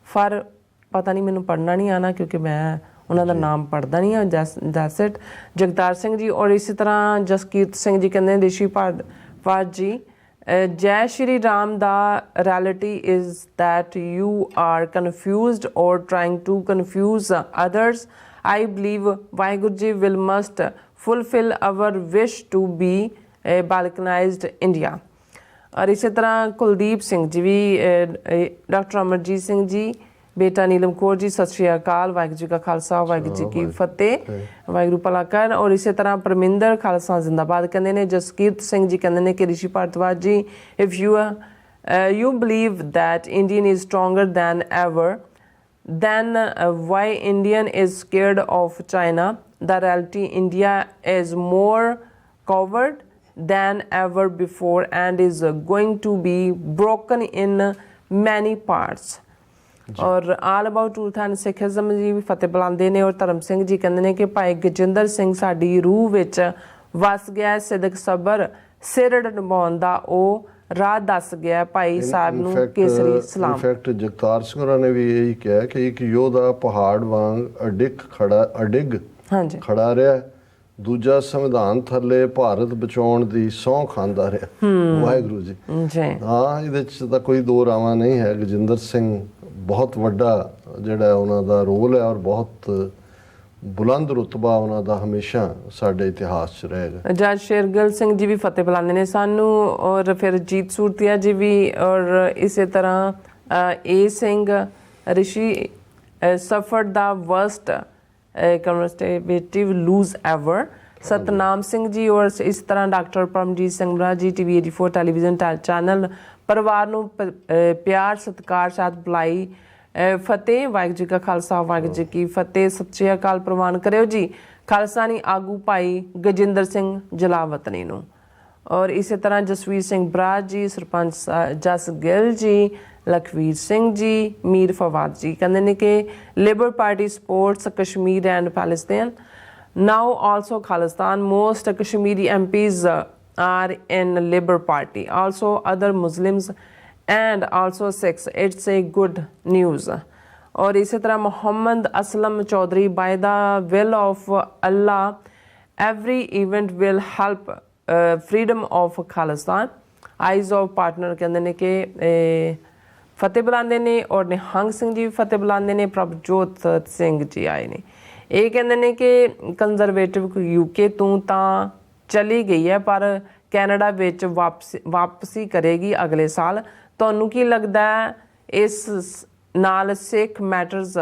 ਫਰ ਪਤਾ ਨਹੀਂ ਮੈਨੂੰ ਪੜਨਾ ਨਹੀਂ ਆਣਾ ਕਿਉਂਕਿ ਮੈਂ ਉਹਨਾਂ ਦਾ ਨਾਮ ਪੜਦਾ ਨਹੀਂ ਆ ਦੈਟਸ ਇਟ ਜਗਤਾਰ ਸਿੰਘ ਜੀ ਔਰ ਇਸੇ ਤਰ੍ਹਾਂ ਜਸਕੀਰਤ ਸਿੰਘ ਜੀ ਕਹਿੰਦੇ ਰਿਸ਼ੀ ਭਾਰਦਵਾਜ ਜੀ। Uh, ਜੈ ਸ਼੍ਰੀ ਰਾਮ ਦਾ reality is that you are confused or trying to confuse others i believe Waheguru ji will must fulfill our wish to be a balkanized india ਔਰ ਇਸੇ ਤਰ੍ਹਾਂ ਕੁਲਦੀਪ ਸਿੰਘ ਜੀ ਵੀ ਡਾਕਟਰ ਅਮਰਜੀਤ ਸਿੰਘ ਜੀ ਬੇਟਾ ਨੀਲਮ ਕੌਰ ਜੀ ਸਤਿ ਸ਼੍ਰੀ ਅਕਾਲ ਵਾਹਿਗੁਰੂ ਜੀ ਕਾ ਖਾਲਸਾ ਵਾਹਿਗੁਰੂ ਜੀ ਕੀ ਫਤਿਹ ਵਾਹਿਗੁਰੂ ਭਲਾ ਕਰਨ ਔਰ ਇਸੇ ਤਰ੍ਹਾਂ ਪਰਮਿੰਦਰ ਖਾਲਸਾ ਜ਼ਿੰਦਾਬਾਦ ਕਹਿੰਦੇ ਨੇ ਜਸਕੀਰਤ ਸਿੰਘ ਜੀ ਕਹਿੰਦੇ ਨੇ ਕਿ Rishi Bharadwaj ji if you you believe that indian is stronger than ever then uh, why indian is scared of china the reality india is more covered than ever before and is uh, going to be broken in many parts ਔਰ all about truth and Sikhism ਜੀ ਵੀ ਫਤਿਹ ਬੁਲਾਉਂਦੇ ਨੇ ਔਰ ਧਰਮ ਸਿੰਘ ਜੀ ਕਹਿੰਦੇ ਨੇ ਕਿ ਭਾਈ ਗਜਿੰਦਰ ਸਿੰਘ ਸਾਡੀ ਰੂਹ ਵਿੱਚ ਵਸ ਗਿਆ। ਸਿਦਕ ਸਬਰ ਸਿਰ ਨਿਭਾਉਣ ਦਾ ਉਹ ਰਾਹ ਦੱਸ ਗਿਆ। ਭਾਈ ਸਾਹਿਬ ਨੂੰ ਕੇਸਰੀ ਸਲਾਮ। ਇਨਫੈਕਟ ਜਗਤਾਰ ਸਿੰਘ ਹੋਰਾਂ ਨੇ ਵੀ ਇਹੀ ਕਿਹਾ ਕਿ ਇੱਕ ਯੋਧਾ ਪਹਾੜ ਵਾਂਗ ਅਡਿੱਗ ਖੜਾ ਅਡਿੱਗ ਹਾਂਜੀ। ਖੜਾ ਰਿਹਾ ਦੂਜਾ ਸੰਵਿਧਾਨ ਥੱਲੇ ਭਾਰਤ ਬਚਾਉਣ ਦੀ ਸਹੁੰ ਖਾਂਦਾ ਰਿਹਾ ਵਾਹਿਗੁਰੂ ਜੀ। ਜੀ। ਹਾਂ ਇਹਦੇ ਚ ਤਾਂ ਕੋਈ ਦੋ ਰਾਵਾਂ ਨਹੀਂ ਹੈ। ਗਜਿੰਦਰ ਸਿੰਘ ਬਹੁਤ ਵੱਡਾ ਜਿਹੜਾ ਉਹਨਾਂ ਦਾ ਰੋਲ ਹੈ ਔਰ ਬਹੁਤ ਬੁਲੰਦ ਰੁਤਬਾ ਉਹਨਾਂ ਦਾ ਹਮੇਸ਼ਾ ਸਾਡੇ ਇਤਿਹਾਸ 'ਚ ਰਹੇਗਾ ਜੱਜ ਸ਼ੇਰਗਿਲ ਸਿੰਘ ਜੀ ਵੀ ਫਤਿਹ ਬੁਲਾਉਂਦੇ ਨੇ ਸਾਨੂੰ ਔਰ ਫਿਰ ਜੀਤ ਸੂਰਤੀਆ ਜੀ ਵੀ ਔਰ ਇਸੇ ਤਰ੍ਹਾਂ A Singh, Rishi suffered the worst conservative loss ever Satnam Singh ji ਔਰ ਇਸ ਤਰ੍ਹਾਂ ਡਾਕਟਰ ਪਰਮਜੀਤ ਸਿੰਘ ਬਰਾ ਜੀ ਟੀਵੀ 84 ਟੈਲੀਵਿਜ਼ਨ ਚੈਨਲ ਪਰਿਵਾਰ ਨੂੰ ਪਿਆਰ ਸਤਿਕਾਰ ਸਾਥ ਬੁਲਾਈ ਫਤਿਹ ਵਾਹਿਗੁਰੂ ਜੀ ਕਾ ਖਾਲਸਾ ਵਾਹਿਗੁਰੂ ਜੀ ਕੀ ਫਤਿਹ। ਸਤਿ ਸ਼੍ਰੀ ਅਕਾਲ ਪ੍ਰਵਾਨ ਕਰਿਓ ਜੀ। ਖਾਲਸਾ ਆਗੂ ਭਾਈ ਗਜਿੰਦਰ ਸਿੰਘ ਜਲਾਵਤਨੀ ਨੂੰ। ਔਰ ਇਸੇ ਤਰ੍ਹਾਂ ਜਸਵੀਰ ਸਿੰਘ ਬਰਾਜ ਜੀ ਸਰਪੰਚ ਜਸ ਗਿੱਲ ਜੀ ਲਖਵੀਰ ਸਿੰਘ ਜੀ ਮੀਰ ਫਵਾਦ ਜੀ। ਕਹਿੰਦੇ ਨੇ ਕਿ Labour Party supports Kashmir and Palestine now also khalistan most kashmiri mps uh, are in labour party. Also other muslims and also sikhs. It's a good news. ਔਰ ਇਸੇ ਤਰ੍ਹਾਂ Muhammad Aslam Chaudhry by the will of allah every event will help uh, freedom of Khalistan eyes of partner ਕਹਿੰਦੇ ਨੇ ਕਿ ਫਤਿਹ ਬੁਲਾਉਂਦੇ ਨੇ ਔਰ ਨਿਹੰਗ ਸਿੰਘ ਜੀ ਵੀ ਫਤਿਹ ਬੁਲਾਉਂਦੇ ਨੇ ਪ੍ਰਭਜੋਤ ਸਿੰਘ ਜੀ ਆਏ ਨੇ ਇਹ ਕਹਿੰਦੇ ਨੇ ਕਿ ਕੰਜ਼ਰਵੇਟਿਵ ਯੂਕੇ ਤੋਂ ਤਾਂ ਚਲੀ ਗਈ ਹੈ ਪਰ ਕੈਨੇਡਾ ਵਿੱਚ ਵਾਪਸੀ ਵਾਪਸੀ ਕਰੇਗੀ ਅਗਲੇ ਸਾਲ। ਤੁਹਾਨੂੰ ਕੀ ਲੱਗਦਾ ਹੈ ਇਸ ਨਾਲ ਸਿੱਖ ਮੈਟਰਸ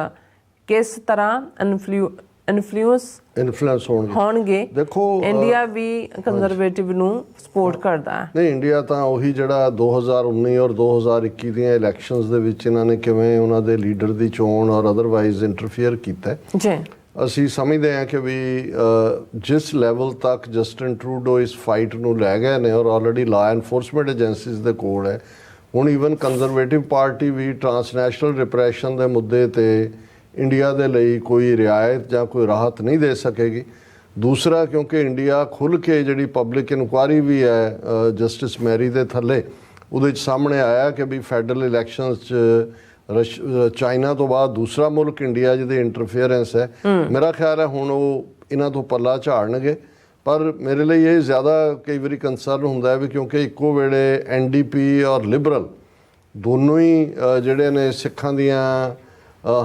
ਕਿਸ ਤਰ੍ਹਾਂ ਇਨਫਲੂ ਇਨਫਲੂਐਂਸ ਇਨਫਲੂਐਂਸ ਹੋਣਗੇ? ਹੋਣਗੇ? ਦੇਖੋ ਇੰਡੀਆ ਵੀ ਕੰਜ਼ਰਵੇਟਿਵ ਨੂੰ ਸਪੋਰਟ ਕਰਦਾ ਹੈ। ਨਹੀਂ ਇੰਡੀਆ ਤਾਂ ਉਹੀ ਜਿਹੜਾ 2019 ਔਰ 2021 ਦੀਆਂ ਇਲੈਕਸ਼ਨਸ ਦੇ ਵਿੱਚ ਇਹਨਾਂ ਨੇ ਕਿਵੇਂ ਉਹਨਾਂ ਦੇ ਲੀਡਰ ਦੀ ਚੋਣ ਔਰ ਅਦਰਵਾਈਜ਼ ਇੰਟਰਫੇਅਰ ਕੀਤਾ। ਜੀ। ਅਸੀਂ ਸਮਝਦੇ ਹਾਂ ਕਿ ਵੀ ਜਿਸ ਲੈਵਲ ਤੱਕ ਜਸਟਿਨ ਟਰੂਡੋ ਇਸ ਫਾਈਟ ਨੂੰ ਲੈ ਗਏ ਨੇ ਔਰ ਆਲਰੇਡੀ ਲਾ ਐਨਫੋਰਸਮੈਂਟ ਏਜੰਸੀਜ਼ ਦੇ ਕੋਲ ਹੈ, ਹੁਣ ਈਵਨ ਕੰਜ਼ਰਵੇਟਿਵ ਪਾਰਟੀ ਵੀ ਟਰਾਂਸਨੈਸ਼ਨਲ ਰਿਪਰੈਸ਼ਨ ਦੇ ਮੁੱਦੇ ਤੇ ਇੰਡੀਆ ਦੇ ਲਈ ਕੋਈ ਰਿਆਇਤ ਜਾਂ ਕੋਈ ਰਾਹਤ ਨਹੀਂ ਦੇ ਸਕੇਗੀ। ਦੂਸਰਾ, ਕਿਉਂਕਿ ਇੰਡੀਆ ਖੁੱਲ ਕੇ ਜਿਹੜੀ ਪਬਲਿਕ ਇਨਕੁਆਰੀ ਵੀ ਹੈ ਜਸਟਿਸ ਮੈਰੀ ਦੇ ਥੱਲੇ, ਉਹਦੇ ਚ ਸਾਹਮਣੇ ਆਇਆ ਕਿ ਵੀ ਫੈਡਰਲ ਇਲੈਕਸ਼ਨਸ ਚ ਚਾਈਨਾ ਤੋਂ ਬਾਅਦ ਦੂਸਰਾ ਮੁਲਕ ਇੰਡੀਆ ਜਿਹਦੇ ਇੰਟਰਫੇਰੈਂਸ ਹੈ। ਮੇਰਾ ਖਿਆਲ ਹੈ ਹੁਣ ਉਹ ਇਹਨਾਂ ਤੋਂ ਪੱਲਾ ਝਾੜਨਗੇ। ਪਰ ਮੇਰੇ ਲਈ ਇਹ ਜ਼ਿਆਦਾ ਕਈ ਵਾਰੀ ਕੰਸਰਨ ਹੁੰਦਾ ਹੈ ਵੀ ਕਿਉਂਕਿ ਇੱਕੋ ਵੇਲੇ ਐਨਡੀਪੀ ਔਰ ਲਿਬਰਲ ਦੋਨੋਂ ਹੀ ਜਿਹੜੇ ਨੇ ਸਿੱਖਾਂ ਦੀਆਂ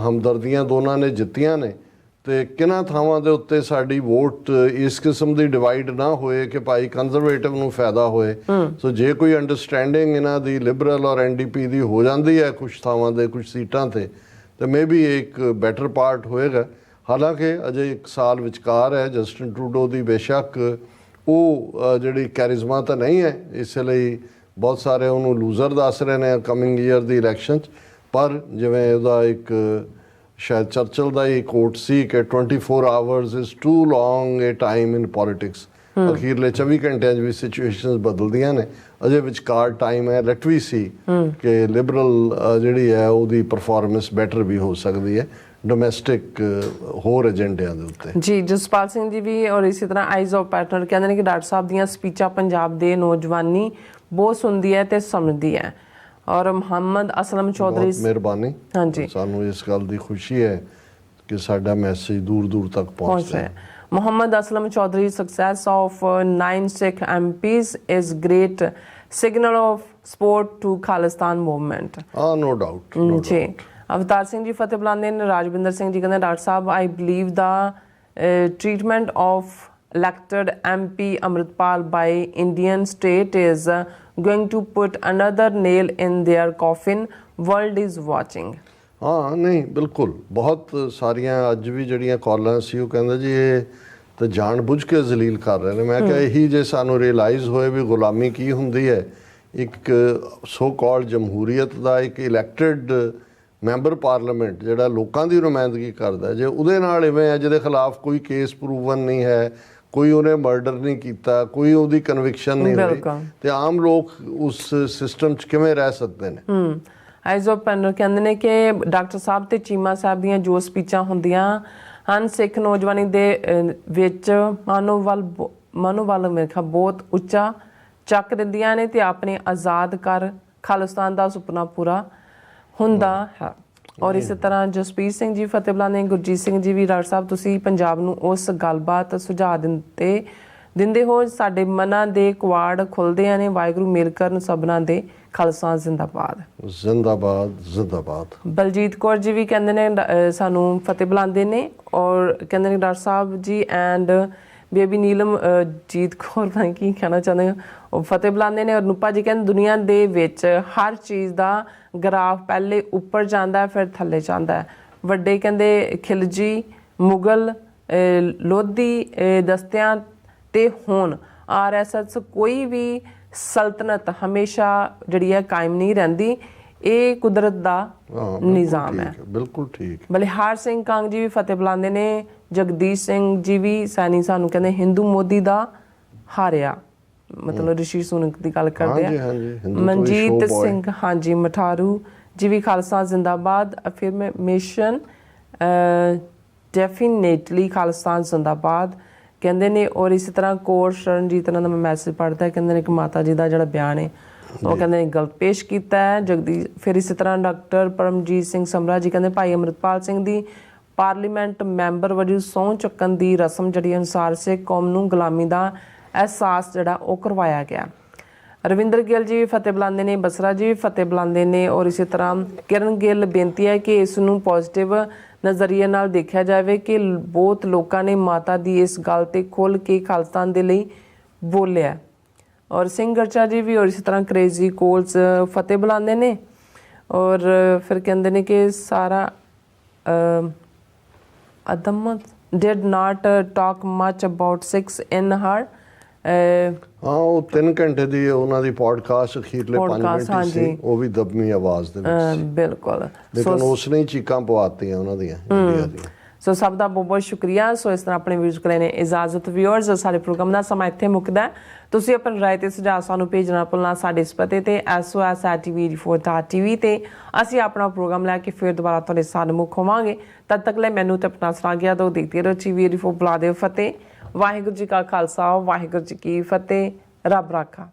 ਹਮਦਰਦੀਆਂ ਦੋਨਾਂ ਨੇ ਜਿੱਤੀਆਂ ਨੇ। ਤੇ ਕਿਹਨਾਂ ਥਾਵਾਂ ਦੇ ਉੱਤੇ ਸਾਡੀ ਵੋਟ ਇਸ ਕਿਸਮ ਦੀ ਡਿਵਾਈਡ ਨਾ ਹੋਏ ਕਿ ਭਾਈ ਕੰਜ਼ਰਵੇਟਿਵ ਨੂੰ ਫਾਇਦਾ ਹੋਏ। ਸੋ ਜੇ ਕੋਈ ਅੰਡਰਸਟੈਂਡਿੰਗ ਇਹਨਾਂ ਦੀ ਲਿਬਰਲ ਔਰ ਐਨਡੀਪੀ ਦੀ ਹੋ ਜਾਂਦੀ ਹੈ ਕੁਝ ਥਾਵਾਂ ਦੇ ਕੁਝ ਸੀਟਾਂ ਤੇ ਤੇ ਮੇਬੀ ਇੱਕ ਬੈਟਰ ਪਾਰਟ ਹੋਏਗਾ। ਹਾਲਾਂਕਿ ਅਜੇ ਇੱਕ ਸਾਲ ਵਿਚਕਾਰ ਹੈ ਜਸਟਿਨ ਟਰੂਡੋ ਦੀ ਬੇਸ਼ੱਕ ਉਹ ਜਿਹੜੀ ਕੈਰਿਜ਼ਮਾ ਤਾਂ ਨਹੀਂ ਹੈ ਇਸ ਲਈ ਬਹੁਤ ਸਾਰੇ ਉਹਨੂੰ ਲੂਜ਼ਰ ਦੱਸ ਰਹੇ ਨੇ ਕਮਿੰਗ ਈਅਰ ਦੀ ਇਲੈਕਸ਼ਨ 'ਚ ਪਰ ਜਿਵੇਂ ਉਹਦਾ ਇੱਕ ਸ਼ਾਇਦ ਚਰਚਲ ਦਾ ਹੀ ਕੋਟ ਸੀ ਕਿ 24 hours is too long a time in politics ਅਖੀਰਲੇ 24 ਘੰਟਿਆਂ 'ਚ ਵੀ ਸਿਚੁਏਸ਼ਨਸ ਬਦਲਦੀਆਂ ਨੇ। ਅਜੇ ਵਿਚਕਾਰ ਟਾਈਮ ਹੈ ਲੈਟ ਵੀ ਸੀ ਕਿ ਲਿਬਰਲ ਜਿਹੜੀ ਹੈ ਉਹਦੀ ਪਰਫਾਰਮੈਂਸ ਬੈਟਰ ਵੀ ਹੋ ਸਕਦੀ ਹੈ। ਡੋਮੈਸਟਿਕ ਹੋਰ ਏਜੰਡਿਆਂ ਦੇ ਉੱਤੇ। ਜੀ ਜਸਪਾਲ ਸਿੰਘ ਜੀ ਵੀ ਔਰ ਇਸੇ ਤਰ੍ਹਾਂ ਆਈਜ਼ ਆਫ ਪੈਟਰਨ ਕਹਿੰਦੇ ਨੇ ਕਿ ਡਾਕਟਰ ਸਾਹਿਬ ਦੀਆਂ ਸਪੀਚਾਂ ਪੰਜਾਬ ਦੇ ਨੌਜਵਾਨੀ ਬਹੁਤ ਸੁਣਦੀ ਹੈ ਤੇ ਸਮਝਦੀ ਹੈ। ਔਰ ਮੁਹੰਮਦ ਅਸਲਮ ਚੌਧਰੀ ਬਹੁਤ ਮਿਹਰਬਾਨੀ। ਹਾਂਜੀ। ਸਾਨੂੰ ਇਸ ਗੱਲ ਦੀ ਖੁਸ਼ੀ ਹੈ ਕਿ ਸਾਡਾ ਮੈਸੇਜ ਦੂਰ ਦੂਰ ਤੱਕ ਪਹੁੰਚ ਪਹੁੰਚਦਾ ਰਿਹਾ ਹੈ। Muhammad Aslam Chaudhary of uh, nine Sikh MPs is great signal of support to Khalistan movement ਆ ਨੋ ਡਾਊਟ ਜੀ। ਅਵਤਾਰ ਸਿੰਘ ਜੀ ਫਤਿਹ ਬੁਲਾਉਂਦੇ ਨੇ। ਰਾਜਵਿੰਦਰ ਸਿੰਘ ਜੀ ਕਹਿੰਦੇ doctor Sahib I believe the treatment of elected MP Amritpal by Indian state is going to put another nail in their coffin. World is watching. ਹਾਂ ਨਹੀਂ ਬਿਲਕੁਲ ਬਹੁਤ ਸਾਰੀਆਂ ਅੱਜ ਵੀ ਜਿਹੜੀਆਂ ਕਾਲਾਂ ਸੀ ਉਹ ਕਹਿੰਦੇ ਜੀ ਇਹ ਤਾਂ ਜਾਣ ਬੁੱਝ ਕੇ ਜ਼ਲੀਲ ਕਰ ਰਹੇ ਨੇ ਮੈਂ ਕਿਹਾ ਇਹੀ ਜੇ ਸਾਨੂੰ ਰਿਅਲਾਈਜ਼ ਹੋਏ ਵੀ ਗੁਲਾਮੀ ਕੀ ਹੁੰਦੀ ਹੈ ਇੱਕ ਸੋ ਕਾਲਡ ਜਮਹੂਰੀਅਤ ਦਾ ਇੱਕ ਇਲੈਕਟਿਡ ਮੈਂਬਰ ਪਾਰਲੀਮੈਂਟ ਜਿਹੜਾ ਲੋਕਾਂ ਦੀ ਨੁਮਾਇੰਦਗੀ ਕਰਦਾ ਜੇ ਉਹਦੇ ਨਾਲ ਇਵੇਂ ਹੈ ਜਿਹਦੇ ਖਿਲਾਫ ਕੋਈ ਕੇਸ ਪ੍ਰੂਵਨ ਨਹੀਂ ਹੈ ਕੋਈ ਉਹਨੇ ਮਰਡਰ ਨਹੀਂ ਕੀਤਾ ਕੋਈ ਉਹਦੀ ਕਨਵਿਕਸ਼ਨ ਨਹੀਂ ਹੋਈ। ਤੇ ਆਮ ਲੋਕ ਉਸ ਸਿਸਟਮ 'ਚ ਕਿਵੇਂ ਰਹਿ ਸਕਦੇ ਨੇ? ਹਮ ਆਈਜ਼ ਪੈਨਲ ਕਹਿੰਦੇ ਨੇ ਕਿ ਡਾਕਟਰ ਸਾਹਿਬ ਤੇ ਚੀਮਾ ਸਾਹਿਬ ਦੀਆਂ ਜੋ ਸਪੀਚਾਂ ਹੁੰਦੀਆਂ ਹਨ ਸਿੱਖ ਨੌਜਵਾਨੀ ਦੇ ਵਿੱਚ ਮਨੋਬਲ ਮੇਰੇ ਖਿਆਲ ਬਹੁਤ ਉੱਚਾ ਚੱਕ ਦਿੰਦੀਆਂ ਨੇ ਤੇ ਆਪਣੇ ਆਜ਼ਾਦ ਕਰ ਖਾਲਿਸਤਾਨ ਦਾ ਸੁਪਨਾ ਪੂਰਾ ਹੁੰਦਾ ਹੈ। ਔਰ ਇਸੇ ਤਰ੍ਹਾਂ ਜਸਪੀਰ ਸਿੰਘ ਜੀ ਫਤਿਹਬਲਾ ਨੇ ਗੁਰਜੀਤ ਸਿੰਘ ਜੀ ਵੀ ਡਾਕਟਰ ਸਾਹਿਬ ਤੁਸੀਂ ਪੰਜਾਬ ਨੂੰ ਉਸ ਗੱਲਬਾਤ ਸੁਝਾਅ ਦਿੰਦੇ ਦਿੰਦੇ ਹੋ। ਸਾਡੇ ਮਨਾਂ ਦੇ ਕੁਆੜ ਖੁੱਲਦੇ ਨੇ। ਵਾਹਿਗੁਰੂ ਮੇਲ ਕਰਨ ਸਭਨਾਂ ਦੇ ਖਾਲਸਾ ਜ਼ਿੰਦਾਬਾਦ। ਜ਼ਿੰਦਾਬਾਦ ਜ਼ਿੰਦਾਬਾਦ। ਬਲਜੀਤ ਕੌਰ ਜੀ ਵੀ ਕਹਿੰਦੇ ਨੇ ਸਾਨੂੰ ਫਤਿਹ ਬੁਲਾਉਂਦੇ ਨੇ ਔਰ ਕਹਿੰਦੇ ਨੇ doctor Sahib ji and baby Neelam ਜੀਤ ਕੌਰ ਭਾਈ ਕੀ ਕਹਿਣਾ ਚਾਹੁੰਦੇ ਹੋ ਉਹ ਫਤਿਹ ਬੁਲਾਉਂਦੇ ਨੇ ਔਰ ਨੂਪਾ ਜੀ ਕਹਿੰਦੇ ਦੁਨੀਆ ਦੇ ਵਿੱਚ ਹਰ ਚੀਜ਼ ਦਾ ਗ੍ਰਾਫ ਪਹਿਲੇ ਉੱਪਰ ਜਾਂਦਾ ਹੈ, ਫਿਰ ਥੱਲੇ ਜਾਂਦਾ ਹੈ। ਵੱਡੇ ਕਹਿੰਦੇ ਖਿਲਜੀ ਮੁਗਲ ਲੋਧੀ ਦਸਤਿਆਂ ਤੇ ਹੁਣ। ਆਰਐਸਐਸ ਕੋਈ ਵੀ ਸਲਤਨਤ ਹਮੇਸ਼ਾ ਜਿਹੜੀ ਹੈ ਕਾਇਮ ਨਹੀਂ ਰਹਿੰਦੀ। ਇਹ ਕੁਦਰਤ ਦਾ ਨਿਜ਼ਾਮ ਹੈ। ਬਿਲਕੁਲ ਠੀਕ ਬਲਿਹਾਰ ਸਿੰਘ ਕੰਗ ਜੀ ਵੀ ਫਤਿਹ ਬੁਲਾਉਂਦੇ ਨੇ। ਜਗਦੀਸ਼ ਸਿੰਘ ਜੀ ਵੀ ਸੈਣੀ ਸਾਨੂੰ ਕਹਿੰਦੇ ਹਿੰਦੂ ਮੋਦੀ ਦਾ ਹਾਰਿਆ। ਮਤਲਬ ਰਿਸ਼ੀ ਸੁਨਕ ਦੀ ਗੱਲ ਕਰਦੇ ਆ। ਮਨਜੀਤ। ਸਿੰਘ ਹਾਂਜੀ ਮਠਾਰੂ ਜੀ ਵੀ ਖਾਲਸਾ ਜ਼ਿੰਦਾਬਾਦ। ਅਫਰਮੇਸ਼ਨ ਡੈਫੀਨੇਟਲੀ ਖਾਲਸਾ ਜ਼ਿੰਦਾਬਾਦ। ਕਹਿੰਦੇ ਨੇ ਔਰ ਇਸੇ ਤਰ੍ਹਾਂ ਕੋਰ ਸ਼ਰਨਜੀਤ ਨਾਲ ਮੈਂ ਮੈਸੇਜ ਪੜ੍ਹਦਾ ਕਹਿੰਦੇ ਨੇ ਕਿ ਮਾਤਾ ਜੀ ਦਾ ਜਿਹੜਾ ਬਿਆਨ ਹੈ ਉਹ ਕਹਿੰਦੇ ਨੇ ਗਲਤ ਪੇਸ਼ ਕੀਤਾ ਹੈ। ਜਗਦੀ ਫਿਰ ਇਸੇ ਤਰ੍ਹਾਂ ਡਾਕਟਰ ਪਰਮਜੀਤ ਸਿੰਘ ਸਮਰਾ ਜੀ ਕਹਿੰਦੇ ਭਾਈ ਅਮਰਿਤਪਾਲ ਸਿੰਘ ਦੀ ਪਾਰਲੀਮੈਂਟ ਮੈਂਬਰ ਵਜੋਂ ਸਹੁੰ ਚੱਕਣ ਦੀ ਰਸਮ ਜਿਹੜੀ ਅਨੁਸਾਰ ਸਿੱਖ ਕੌਮ ਨੂੰ ਗੁਲਾਮੀ ਦਾ ਅਹਿਸਾਸ ਜਿਹੜਾ ਉਹ ਕਰਵਾਇਆ ਗਿਆ। ਰਵਿੰਦਰ ਗਿੱਲ ਜੀ ਵੀ ਫਤਿਹ ਬੁਲਾਉਂਦੇ ਨੇ, ਬਸਰਾ ਜੀ ਵੀ ਫਤਿਹ ਬੁਲਾਉਂਦੇ ਨੇ ਔਰ ਇਸੇ ਤਰ੍ਹਾਂ ਕਿਰਨ ਗਿੱਲ ਬੇਨਤੀ ਹੈ ਕਿ ਇਸ ਨੂੰ ਪੋਜ਼ਿਟਿਵ ਨਜ਼ਰੀਏ ਨਾਲ ਦੇਖਿਆ ਜਾਵੇ ਕਿ ਬਹੁਤ ਲੋਕਾਂ ਨੇ ਮਾਤਾ ਦੀ ਇਸ ਗੱਲ ਤੇ ਖੁੱਲ ਕੇ ਖਾਲਸਤਾਨ ਦੇ ਲਈ ਬੋਲਿਆ। ਔਰ ਸਿੰਘ ਗਰਚਾ ਜੀ ਵੀ ਔਰ ਇਸੇ ਤਰ੍ਹਾਂ ਕ੍ਰੇਜ਼ੀ ਕੋਲਸ ਫਤਿਹ ਬੁਲਾਉਂਦੇ ਨੇ ਔਰ ਫਿਰ ਕਹਿੰਦੇ ਨੇ ਕਿ ਸਾਰਾ ਅਦਮਤ did not uh, talk much about sex in her uh, ਹਾਂ ਉਹ 3 ਘੰਟੇ ਦੀ ਉਹਨਾਂ ਦੀ ਪੋਡਕਾਸਟ ਅਖੀਰਲੇ 5 Podcast, ਮਿੰਟ ਹਾਂਜੀ। ਸੀ। ਉਹ ਵੀ ਦਬਮੀ ਆਵਾਜ਼ ਦੇ ਵਿੱਚ ਬਿਲਕੁਲ। ਲੇਕਿਨ ਉਸ ਨੇ ਹੀ ਚੀਕਾਂ ਪਵਾਤੀਆਂ ਉਹਨਾਂ ਦੀਆਂ ਇੰਡੀਆ ਦੀਆਂ। ਸੋ ਸਭ ਦਾ ਬਹੁਤ ਬਹੁਤ ਸ਼ੁਕਰੀਆ। ਸੋ ਇਸ ਤਰ੍ਹਾਂ ਆਪਣੇ ਵੀਡੀਓ ਕੋਲੇ ਨੇ ਇਜਾਜ਼ਤ ਵਿਊਅਰਸ ਸਾਡੇ ਪ੍ਰੋਗਰਾਮ ਦਾ ਸਮਾਂ ਇੱਥੇ ਮੁੱਕਦਾ ਤੁਸੀਂ ਆਪਣੀ ਰਾਏ ਤੇ ਸੁਝਾਅ ਸਾਨੂੰ ਭੇਜਣਾ ਭੁੱਲਣਾ ਸਾਡੇ ਇਸ ਪਤੇ ਤੇ sos@tv4.tv ਤੇ ਅਸੀਂ ਆਪਣਾ ਪ੍ਰੋਗਰਾਮ ਲੈ ਕੇ ਫਿਰ ਦੁਬਾਰਾ ਤੁਹਾਡੇ ਸਾਹਮਣੇ ਹੋਵਾਂਗੇ। ਤਦ ਤੱਕ ਲਈ ਮੈਨੂੰ ਤੇ ਆਪਣਾ ਸਲਾਹ ਗਿਆ ਦੋ ਦੇਖਦੇ ਰਹੋ ਟੀਵੀ ਰਿਫੋ ਬੁਲਾ ਦਿਓ ਫਤਿਹ। ਵਾਹਿਗੁਰੂ ਜੀ ਕਾ ਖਾਲਸਾ, ਵਾਹਿਗੁਰੂ ਜੀ ਕੀ ਫਤਿਹ। ਰੱਬ ਰਾਖਾ।